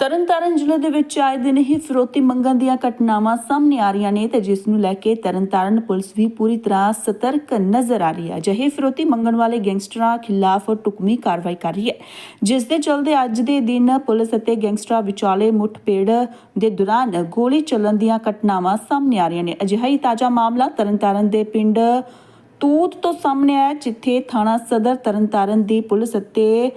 ਤਰਨਤਾਰਨ ਜ਼ਿਲ੍ਹੇ ਦੇ ਵਿੱਚ ਆਏ ਦਿਨ ਹੀ ਫਿਰੋਤੀ ਮੰਗਣ ਦੀਆਂ ਘਟਨਾਵਾਂ ਸਾਹਮਣੇ ਆ ਰਹੀਆਂ ਨੇ ਤੇ ਜਿਸ ਨੂੰ ਲੈ ਕੇ ਤਰਨਤਾਰਨ ਪੁਲਿਸ ਵੀ ਪੂਰੀ ਤਰ੍ਹਾਂ ਸਤਰਕ ਨਜ਼ਰ ਆ ਰਹੀ ਹੈ। ਅਜਿਹੇ ਫਿਰੋਤੀ ਮੰਗਣ ਵਾਲੇ ਗੈਂਗਸਟਰਾਂ ਖਿਲਾਫ ਟੁਕਮੀ ਕਾਰਵਾਈ ਕਰ ਰਹੀ ਹੈ। ਜਿਸ ਦੇ ਚਲਦੇ ਅੱਜ ਦੇ ਦਿਨ ਪੁਲਿਸ ਅਤੇ ਗੈਂਗਸਟਰਾਂ ਵਿਚਾਲੇ ਮੁੱਠਭੇੜ ਦੇ ਦੌਰਾਨ ਗੋਲੀ ਚੱਲਣ ਦੀਆਂ ਘਟਨਾਵਾਂ ਸਾਹਮਣੇ ਆ ਰਹੀਆਂ ਨੇ। ਅਜਿਹਾ ਹੀ ਤਾਜ਼ਾ ਮਾਮਲਾ ਤਰਨਤਾਰਨ ਦੇ ਪਿੰਡ ਤੂਤ ਤੋਂ ਸਾਹਮਣੇ ਆਇਆ, ਜਿੱਥੇ ਥਾਣਾ ਸਦਰ ਤਰਨਤਾਰਨ ਦੀ ਪੁਲਿਸ ਅਤੇ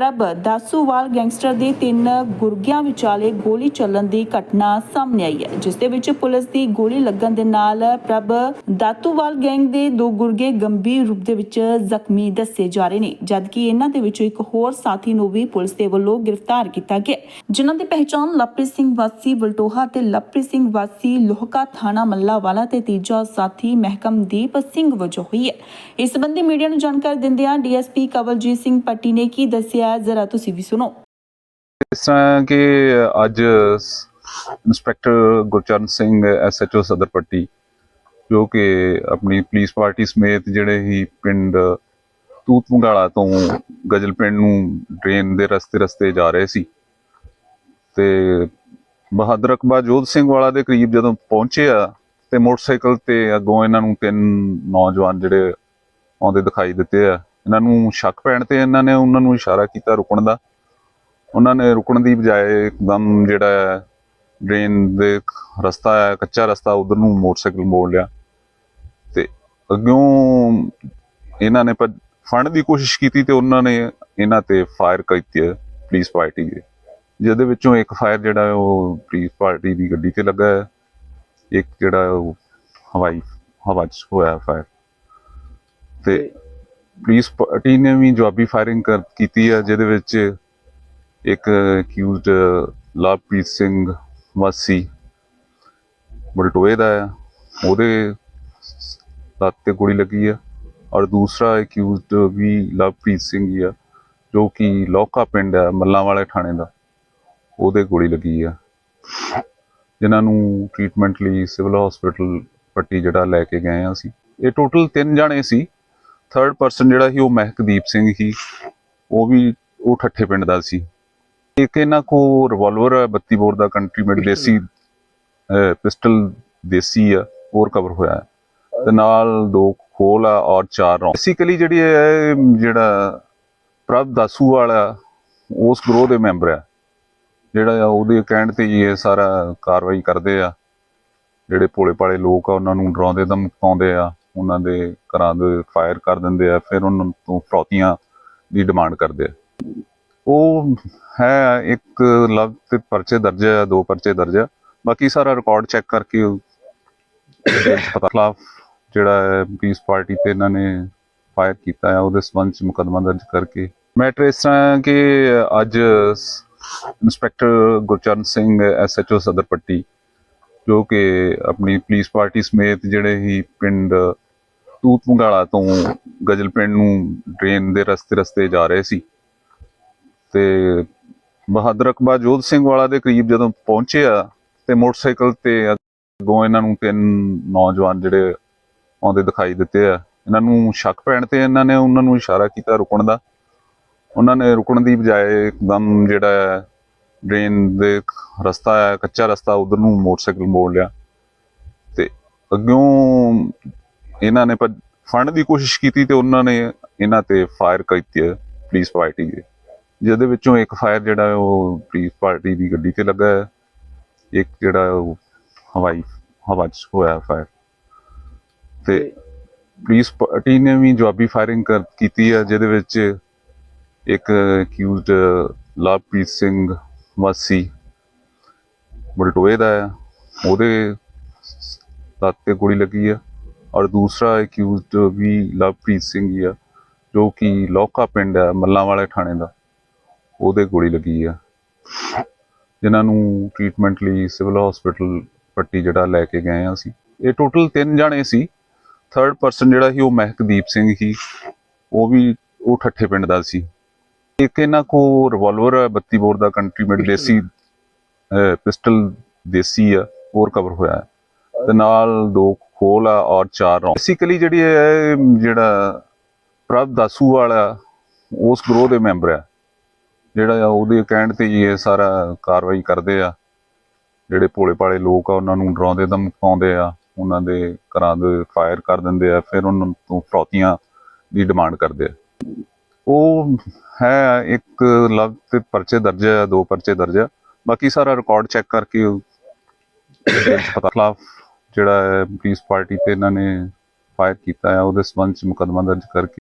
ਪ੍ਰਭ ਦਾਸੂਵਾਲ ਗੈਂਗਸਟਰ ਦੇ ਤਿੰਨ ਗੁਰਗਿਆਂ ਵਿਚਾਲੇ ਗੋਲੀ ਚੱਲਣ ਦੀ ਘਟਨਾ ਸਾਹਮਣੇ ਆਈ ਹੈ, ਜਿਸ ਦੇ ਵਿੱਚ ਪੁਲਿਸ ਦੀ ਗੋਲੀ ਲੱਗਣ ਦੇ ਨਾਲ ਪ੍ਰਭ ਦਾਤੂਵਾਲ ਗੈਂਗ ਦੇ ਦੋ ਗੁਰਗੇ ਗੰਭੀਰ ਰੂਪ ਦੇ ਵਿੱਚ ਜ਼ਖਮੀ ਦੱਸੇ ਜਾ ਰਹੇ ਨੇ, ਜਦਕਿ ਇਹਨਾਂ ਦੇ ਵਿੱਚੋਂ ਇੱਕ ਹੋਰ ਸਾਥੀ ਨੂੰ ਵੀ ਪੁਲਿਸ ਦੇ ਵੱਲੋਂ ਗ੍ਰਿਫਤਾਰ ਕੀਤਾ ਗਿਆ ਜਿਨ੍ਹਾਂ ਦੀ ਪਹਿਚਾਣ ਲਵਪ੍ਰੀਤ ਸਿੰਘ ਵਾਸੀ, ਵਲਟੋਹਾ ਤੇ ਲਵਪ੍ਰੀਤ ਸਿੰਘ ਵਾਸੀ, ਲੋਹਕਾ ਥਾਣਾ ਮੱਲਾਵਾਲਾ ਤੇ ਤੀਜਾ ਸਾਥੀ ਮਹਿਕਮਦੀਪ ਸਿੰਘ ਵਜੋਂ ਹੋਈ ਹੈ। ਇਸ ਸੰਬੰਧੀ ਮੀਡੀਆ ਨੂੰ ਜਾਣਕਾਰੀ ਦਿੰਦਿਆਂ ਡੀਐਸਪੀ ਕਵਲਜੀਤ ਸਿੰਘ ਪੱਟੀ ਨੇ ਕੀ ਦੱਸਿਆ ਜ਼ਰਾ ਤੁਸੀਂ ਵੀ ਸੁਣੋ। ਇਸ ਤਰ੍ਹਾਂ ਕਿ ਅੱਜ ਇੰਸਪੈਕਟਰ ਗੁਰਚਰਨ ਸਿੰਘ ਐਸਐਚਓ ਸਦਰਪੱਟੀ ਜੋ ਕਿ ਆਪਣੀ ਪੁਲਿਸ ਪਾਰਟੀ ਸਮੇਤ ਜਿਹੜੇ ਹੀ ਪਿੰਡ ਤੂਤ ਮੰਗਾਲਾ ਤੋਂ ਗਜਲ ਪਿੰਡ ਨੂੰ ਟ੍ਰੇਨ ਦੇ ਰਸਤੇ ਰਸਤੇ ਜਾ ਰਹੇ ਸੀ ਤੇ ਬਹਾਦਰ ਅਕਬਾ ਜੋਧ ਸਿੰਘ ਵਾਲਾ ਦੇ ਕਰੀਬ ਜਦੋਂ ਪਹੁੰਚੇ ਆ ਤੇ ਮੋਟਰਸਾਈਕਲ ਤੇ ਅੱਗੋਂ ਇਹਨਾਂ ਨੂੰ ਤਿੰਨ ਨੌਜਵਾਨ ਜਿਹੜੇ ਆਉਂਦੇ ਦਿਖਾਈ ਦਿੱਤੇ ਆ। ਇਹਨਾਂ ਨੂੰ ਸ਼ੱਕ ਪੈਣ ਤੇ ਇਹਨਾਂ ਨੇ ਉਹਨਾਂ ਨੂੰ ਇਸ਼ਾਰਾ ਕੀਤਾ ਰੁਕਣ ਦਾ। ਉਹਨਾਂ ਨੇ ਰੁਕਣ ਦੀ ਬਜਾਏ ਇੱਕਦਮ ਜਿਹੜਾ ਹੈ, ਡਰੇਨ ਦੇ ਰਸਤਾ ਹੈ, ਕੱਚਾ ਰਸਤਾ ਉਧਰ ਨੂੰ ਮੋਟਰਸਾਈਕਲ ਮੋੜ ਲਿਆ। ਤੇ ਅੱਗੋਂ ਇਹਨਾਂ ਨੇ ਫੜਨ ਦੀ ਕੋਸ਼ਿਸ਼ ਕੀਤੀ ਤੇ ਉਹਨਾਂ ਨੇ ਇਹਨਾਂ ਤੇ ਫਾਇਰ ਕੀਤੀ ਹੈ, ਪੁਲਿਸ ਪਾਰਟੀ ਦੇ। ਜਿਹਦੇ ਵਿੱਚੋਂ ਇੱਕ ਫਾਇਰ ਜਿਹੜਾ ਉਹ ਪੁਲਿਸ ਪਾਰਟੀ ਦੀ ਗੱਡੀ ਤੇ ਲੱਗਾ ਹੈ। ਇੱਕ ਜਿਹੜਾ ਉਹ ਹਵਾਈ, ਹਵਾ 'ਚ ਹੋਇਆ ਫਾਇਰ। ਤੇ ਪੁਲਿਸ ਪਾਰਟੀ ਨੇ ਵੀ ਜਵਾਬੀ ਫਾਇਰਿੰਗ ਕਰ, ਕੀਤੀ ਹੈ ਜਿਹਦੇ ਵਿੱਚ ਇੱਕ ਅਕਿਊਜ਼ਡ ਲਵਪ੍ਰੀਤ ਸਿੰਘ ਵਾਸੀ ਬਲਟੋਏ ਦਾ ਆ, ਉਹਦੇ ਲੱਤ ਤੇ ਗੋਲੀ ਲੱਗੀ ਹੈ ਔਰ ਦੂਸਰਾ ਅਕਿਊਜ਼ਡ ਵੀ ਲਵਪ੍ਰੀਤ ਸਿੰਘ ਹੀ ਆ, ਜੋ ਕਿ ਲੋਕਾ ਪਿੰਡ ਹੈ ਮੱਲਾਂ ਵਾਲੇ ਥਾਣੇ ਦਾ, ਉਹਦੇ ਗੋਲੀ ਲੱਗੀ ਆ। ਜਿਨ੍ਹਾਂ ਨੂੰ ਟ੍ਰੀਟਮੈਂਟ ਲਈ ਸਿਵਲ ਹਸਪੀਟਲ ਪੱਟੀ ਜਿਹੜਾ ਲੈ ਕੇ ਗਏ ਆ ਅਸੀਂ। ਇਹ ਟੋਟਲ ਤਿੰਨ ਜਾਣੇ ਸੀ। ਥਰਡ ਪਰਸਨ ਜਿਹੜਾ ਸੀ ਉਹ ਮਹਿਕਦੀਪ ਸਿੰਘ ਸੀ। ਉਹ ਵੀ ਉਹ ਠੱਠੇ ਪਿੰਡ ਦਾ ਸੀ। ਇੱਕ ਇਹਨਾਂ ਕੋ ਰਿਵਾਲਵਰ ਹੈ 32 ਬੋਰ ਦਾ ਕੰਟਰੀ ਮੇਡ ਦੇਸੀ ਪਿਸਟਲ ਦੇਸੀ ਆ ਹੋਰ ਕਵਰ ਹੋਇਆ। ਹੈ ਤੇ ਨਾਲ ਦੋ ਖੋਲ ਆ ਔਰ ਚਾਰ ਰੌਂਡ ਬੇਸਿਕਲੀ ਜਿਹੜੀ ਹੈ ਜਿਹੜਾ ਪ੍ਰਭ ਦਾਸੂ ਵਾਲਾ ਉਸ ਗਰੋਹ ਦੇ ਮੈਂਬਰ ਆ। ਜਿਹੜਾ ਉਹਦੇ ਕਹਿਣ ਤੇ ਇਹ ਸਾਰਾ ਕਾਰਵਾਈ ਕਰਦੇ ਆ। ਜਿਹੜੇ ਭੋਲੇ ਭਾਲੇ ਲੋਕ ਆ ਉਹਨਾਂ ਨੂੰ ਡਰਾਉਂਦੇ ਧਮਕਾਉਂਦੇ ਆ। ਉਹਨਾਂ ਦੇ ਘਰਾਂ ਦੇ ਫਾਇਰ ਕਰ ਦਿੰਦੇ ਆ, ਫਿਰ ਉਹਨਾਂ ਤੋਂ ਫਰੌਤੀਆਂ ਦੀ ਡਿਮਾਂਡ ਕਰਦੇ ਆ। ਉਹ ਹੈ ਇੱਕ ਲਵ ਤੇ ਪਰਚੇ ਦਰਜ ਆ, ਦੋ ਪਰਚੇ ਦਰਜ ਆ। ਬਾਕੀ ਸਾਰਾ ਰਿਕਾਰਡ ਚੈੱਕ ਕਰਕੇ ਪਤਾ ਖਿਲਾਫ ਜਿਹੜਾ ਹੈ ਪੀਸ ਪਾਰਟੀ ਤੇ ਇਹਨਾਂ ਨੇ ਫਾਇਰ ਕੀਤਾ ਹੈ ਉਹਦੇ ਸਬੰਧ ਚ ਮੁਕੱਦਮਾ ਦਰਜ ਕਰਕੇ। ਮੈਟਰ ਇਸ ਤਰ੍ਹਾਂ ਹੈ ਕਿ ਅੱਜ ਇੰਸਪੈਕਟਰ ਗੁਰਚਰਨ ਸਿੰਘ ਐਸਐਚਓ ਸਦਰਪੱਟੀ ਜੋ ਕਿ ਆਪਣੀ ਪੁਲਿਸ ਪਾਰਟੀ ਸਮੇਤ ਜਿਹੜੇ ਹੀ ਪਿੰਡ ਤੂਤ ਮੰਗਾਲਾ ਤੋਂ ਗਜਲ ਪਿੰਡ ਨੂੰ ਟ੍ਰੇਨ ਦੇ ਰਸਤੇ ਰਸਤੇ ਜਾ ਰਹੇ ਸੀ ਤੇ ਬਹਾਦਰ ਅਕਬਾ ਜੋਧ ਸਿੰਘ ਵਾਲਾ ਦੇ ਕਰੀਬ ਜਦੋਂ ਪਹੁੰਚੇ ਆ ਤੇ ਮੋਟਰਸਾਈਕਲ ਤੇ ਅੱਗੋਂ ਇਹਨਾਂ ਨੂੰ ਤਿੰਨ ਨੌਜਵਾਨ ਜਿਹੜੇ ਆਉਂਦੇ ਦਿਖਾਈ ਦਿੱਤੇ ਆ। ਇਹਨਾਂ ਨੂੰ ਸ਼ੱਕ ਪੈਣ ਤੇ ਇਹਨਾਂ ਨੇ ਉਹਨਾਂ ਨੂੰ ਇਸ਼ਾਰਾ ਕੀਤਾ ਰੁਕਣ ਦਾ। ਉਹਨਾਂ ਨੇ ਰੁਕਣ ਦੀ ਬਜਾਏ ਇੱਕਦਮ ਜਿਹੜਾ ਹੈ ਡਰੇਨ ਦੇ ਰਸਤਾ ਹੈ ਕੱਚਾ ਰਸਤਾ ਉਧਰ ਨੂੰ ਮੋਟਰਸਾਈਕਲ ਮੋੜ ਲਿਆ। ਤੇ ਅੱਗੋਂ ਇਹਨਾਂ ਨੇ ਫੜਨ ਦੀ ਕੋਸ਼ਿਸ਼ ਕੀਤੀ ਤੇ ਉਹਨਾਂ ਨੇ ਇਹਨਾਂ ਤੇ ਫਾਇਰ ਕੀਤੀ ਹੈ ਪੁਲਿਸ ਪਾਰਟੀ ਦੇ। ਜਿਹਦੇ ਵਿੱਚੋਂ ਇੱਕ ਫਾਇਰ ਜਿਹੜਾ ਉਹ ਪੁਲਿਸ ਪਾਰਟੀ ਦੀ ਗੱਡੀ ਤੇ ਲੱਗਾ ਹੈ। ਇੱਕ ਜਿਹੜਾ ਉਹ ਹਵਾਈ ਹਵਾ 'ਚ ਹੋਇਆ ਫਾਇਰ। ਤੇ ਪੁਲਿਸ ਪਾਰਟੀ ਨੇ ਵੀ ਜਵਾਬੀ ਫਾਇਰਿੰਗ ਕਰ ਕੀਤੀ ਹੈ ਜਿਹਦੇ ਵਿੱਚ ਇੱਕ ਅਕਿਊਜ਼ਡ ਲਵਪ੍ਰੀਤ ਸਿੰਘ ਵਾਸੀ ਬਲਟੋਏ ਦਾ ਹੈ, ਉਹਦੇ ਲੱਤ ਤੇ ਗੋਲੀ ਲੱਗੀ ਆ। ਔਰ ਦੂਸਰਾ ਅਕਿਊਜ਼ਡ ਵੀ ਲਵਪ੍ਰੀਤ ਸਿੰਘ ਹੀ ਆ, ਜੋ ਕਿ ਲੋਕਾ ਪਿੰਡ ਹੈ ਮੱਲਾਂ ਵਾਲੇ ਥਾਣੇ ਦਾ। ਉਹਦੇ ਗੋਲੀ ਲੱਗੀ ਆ। ਜਿਨ੍ਹਾਂ ਨੂੰ ਟ੍ਰੀਟਮੈਂਟ ਲਈ ਸਿਵਲ ਹਸਪੀਟਲ ਪੱਟੀ ਜਿਹੜਾ ਲੈ ਕੇ ਗਏ ਆ ਅਸੀਂ। ਇਹ ਟੋਟਲ ਤਿੰਨ ਜਾਣੇ ਸੀ। ਥਰਡ ਪਰਸਨ ਜਿਹੜਾ ਸੀ, ਉਹ ਮਹਿਕਦੀਪ ਸਿੰਘ ਸੀ ਉਹ ਵੀ, ਉਹ ਠੱਠੇ ਪਿੰਡ ਦਾ ਸੀ। ਇੱਕ ਇਹਨਾਂ ਕੋ ਰਿਵਾਲਵਰ ਹੈ 32 ਬੋਰ ਦਾ ਕੰਟਰੀ ਮੇਡ ਦੇਸੀ ਪਿਸਟਲ ਦੇਸੀ ਆ ਹੋਰ ਕਵਰ ਹੋਇਆ ਹੈ। ਤੇ ਨਾਲ ਦੋ ਖੋਲ ਆ ਔਰ ਚਾਰ ਰੌਂਡ ਬੇਸਿਕਲੀ ਜਿਹੜੀ ਹੈ ਜਿਹੜਾ ਪ੍ਰਭ ਦਾਸੂ ਵਾਲਾ ਉਸ ਗਰੋਹ ਦੇ ਮੈਂਬਰ ਆ। ਜਿਹੜਾ ਆ ਉਹਦੇ ਕਹਿਣ ਤੇ ਹੀ ਇਹ ਸਾਰਾ ਕਾਰਵਾਈ ਕਰਦੇ ਆ। ਜਿਹੜੇ ਭੋਲੇ ਭਾਲੇ ਲੋਕ ਆ ਉਹਨਾਂ ਨੂੰ ਡਰਾਉਂਦੇ ਧਮਕਾਉਂਦੇ ਆ। ਉਹਨਾਂ ਦੇ ਘਰਾਂ ਦੇ ਫਾਇਰ ਕਰ ਦਿੰਦੇ ਆ ਫਿਰ ਉਹਨਾਂ ਤੋਂ ਫਰੌਤੀਆਂ ਦੀ ਡਿਮਾਂਡ ਕਰਦੇ ਆ। ਉਹ ਹੈ ਇੱਕ ਲਵ ਤੇ ਪਰਚੇ ਦਰਜ ਹੈ, ਦੋ ਪਰਚੇ ਦਰਜ ਹੈ। ਬਾਕੀ ਸਾਰਾ ਰਿਕਾਰਡ ਚੈੱਕ ਕਰਕੇ ਪਤਾ ਖਿਲਾਫ ਜਿਹੜਾ ਹੈ ਪੁਲਿਸ ਪਾਰਟੀ ਤੇ ਇਹਨਾਂ ਨੇ ਫਾਇਰ ਕੀਤਾ ਹੈ, ਉਹਦੇ ਸਬੰਧ ਚ ਮੁਕੱਦਮਾ ਦਰਜ ਕਰਕੇ